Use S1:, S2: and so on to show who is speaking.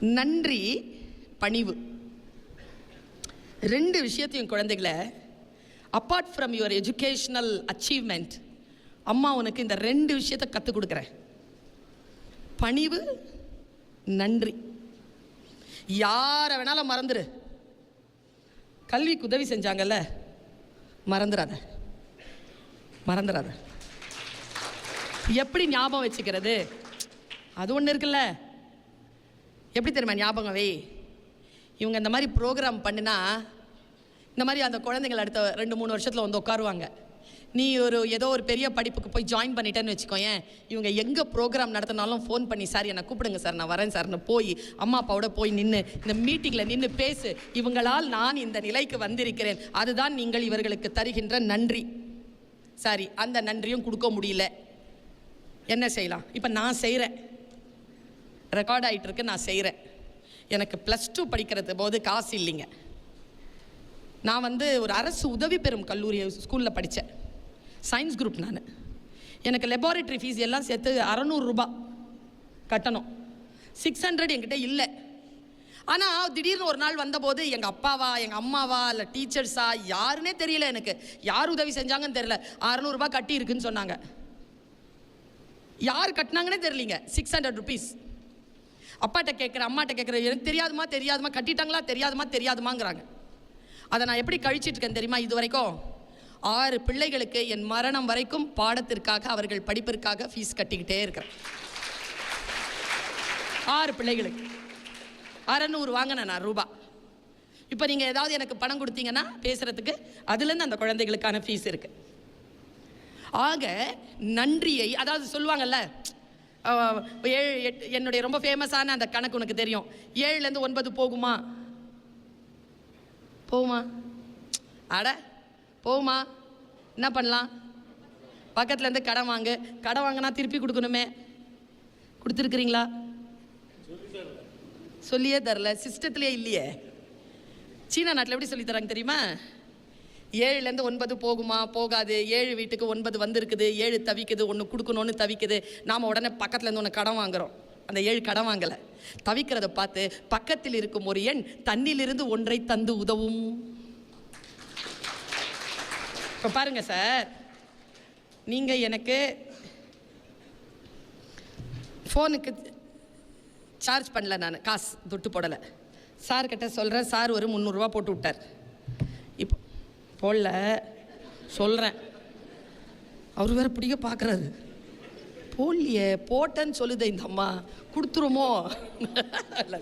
S1: நன்றி பணிவு. ரெண்டு விஷயத்தையும் குழந்தைகளை apart from your educational achievement அம்மா உனக்கு இந்த ரெண்டு விஷயத்தை கற்றுக் கொடுக்குறேன். பணிவு நன்றி. யாரை வேணாலும் மறந்துடு கல்விக்கு உதவி செஞ்சாங்கல்ல மறந்துடாத மறந்துடாத எப்படி ஞாபகம் வச்சுக்கிறது? அது ஒன்று இருக்குல்ல. எப்படி தெரியுமா ஞாபகம் வை? இவங்க இந்த மாதிரி ப்ரோக்ராம் பண்ணினா இந்த மாதிரி அந்த குழந்தைகள் அடுத்த ரெண்டு மூணு வருஷத்தில் வந்து உட்காருவாங்க. நீ ஒரு ஏதோ ஒரு பெரிய படிப்புக்கு போய் ஜாயின் பண்ணிட்டேன்னு வச்சுக்கோயேன் இவங்க எங்கே ப்ரோக்ராம் நடத்தினாலும் ஃபோன் பண்ணி சார் என்னை கூப்பிடுங்க சார் நான் வரேன் சார்னு போய் அம்மா அப்பாவோட போய் நின்று இந்த மீட்டிங்கில் நின்று பேசு. இவங்களால் நான் இந்த நிலைக்கு வந்திருக்கிறேன். அதுதான் நீங்கள் இவர்களுக்கு தருகின்ற நன்றி. சாரி அந்த நன்றியும் கொடுக்க முடியல. என்ன செய்யலாம்? இப்போ நான் செய்கிறேன் ரெக்கார்ட் ஆகிட்டு இருக்கு நான் செய்கிறேன் எனக்கு ப்ளஸ் டூ படிக்கிறது போது காசு இல்லைங்க. நான் வந்து ஒரு அரசு உதவி பெறும் கல்லூரி ஸ்கூலில் படித்தேன் சயின்ஸ் குரூப் நான். எனக்கு லெபார்ட்டரி ஃபீஸ் எல்லாம் சேர்த்து அறநூறுரூபா கட்டணும். சிக்ஸ் ஹண்ட்ரட் என்கிட்ட இல்லை. ஆனால் திடீர்னு ஒரு நாள் வந்தபோது எங்கள் அப்பாவா எங்கள் அம்மாவா இல்லை டீச்சர்ஸா யாருன்னே தெரியல எனக்கு. யார் உதவி செஞ்சாங்கன்னு தெரியல. அறநூறுபா கட்டி இருக்குன்னு சொன்னாங்க. யார் கட்டினாங்கன்னே தெரியலீங்க. சிக்ஸ் ஹண்ட்ரட் ருபீஸ் அப்பாட்ட கேட்குற அம்மாட்ட கேட்குற எனக்கு தெரியாதுமா தெரியாதுமா கட்டிட்டாங்களா தெரியாதுமா தெரியாதுமாங்கிறாங்க அதை நான் எப்படி கழிச்சிட்டு இருக்கேன் தெரியுமா? இது வரைக்கும் ஆறு பிள்ளைகளுக்கு என் மரணம் வரைக்கும் பாடத்திற்காக அவர்கள் படிப்பிற்காக ஃபீஸ் கட்டிக்கிட்டே இருக்கிறேன். ஆறு பிள்ளைகளுக்கு. அறநூறு வாங்கினேன் நான் ரூபா. இப்போ நீங்கள் ஏதாவது எனக்கு பணம் கொடுத்தீங்கன்னா பேசுகிறதுக்கு அதுலேருந்து அந்த குழந்தைகளுக்கான ஃபீஸ் இருக்குது ஆக நன்றியை அதாவது சொல்லுவாங்கல்ல ஏழு எட் என்னுடைய ரொம்ப ஃபேமஸான அந்த கணக்கு உனக்கு தெரியும். ஏழுலேருந்து ஒன்பது போகுமா? போகுமா? அட போகுமா? என்ன பண்ணலாம்? பக்கத்துலேருந்து கடன் வாங்கு. கடன் வாங்கினா திருப்பி கொடுக்கணுமே. கொடுத்துருக்குறீங்களா? சொல்லியே தரல. சிஸ்டத்துலேயே இல்லையே. சீனா நாட்டில் எப்படி சொல்லித்தராங்க தெரியுமா? ஏழுலேருந்து ஒன்பது போகுமா? போகாது. ஏழு வீட்டுக்கு ஒன்பது வந்திருக்குது. ஏழு தவிக்குது. ஒன்று கொடுக்கணும்னு தவிக்குது. நாம் உடனே பக்கத்துலேருந்து ஒன்று கடன் வாங்குறோம். அந்த ஏழு கடன் வாங்கலை. தவிக்கிறத பார்த்து பக்கத்தில் இருக்கும் ஒரு எண் தண்ணிலிருந்து ஒன்றை தந்து உதவும். இப்போ பாருங்க சார். நீங்கள் எனக்கு ஃபோனுக்கு சார்ஜ் பண்ணல நான். காசு துட்டு போடலை. சார்கிட்ட சொல்கிறேன் சார் ஒரு முந்நூறுரூவா போட்டு விட்டார். போடல. சொல்கிறேன் அவர் வேற பிடிக்க பார்க்குறாரு போடலையே போட்டேன்னு சொல்லுதே இந்த அம்மா. கொடுத்துருமோ? இல்லை.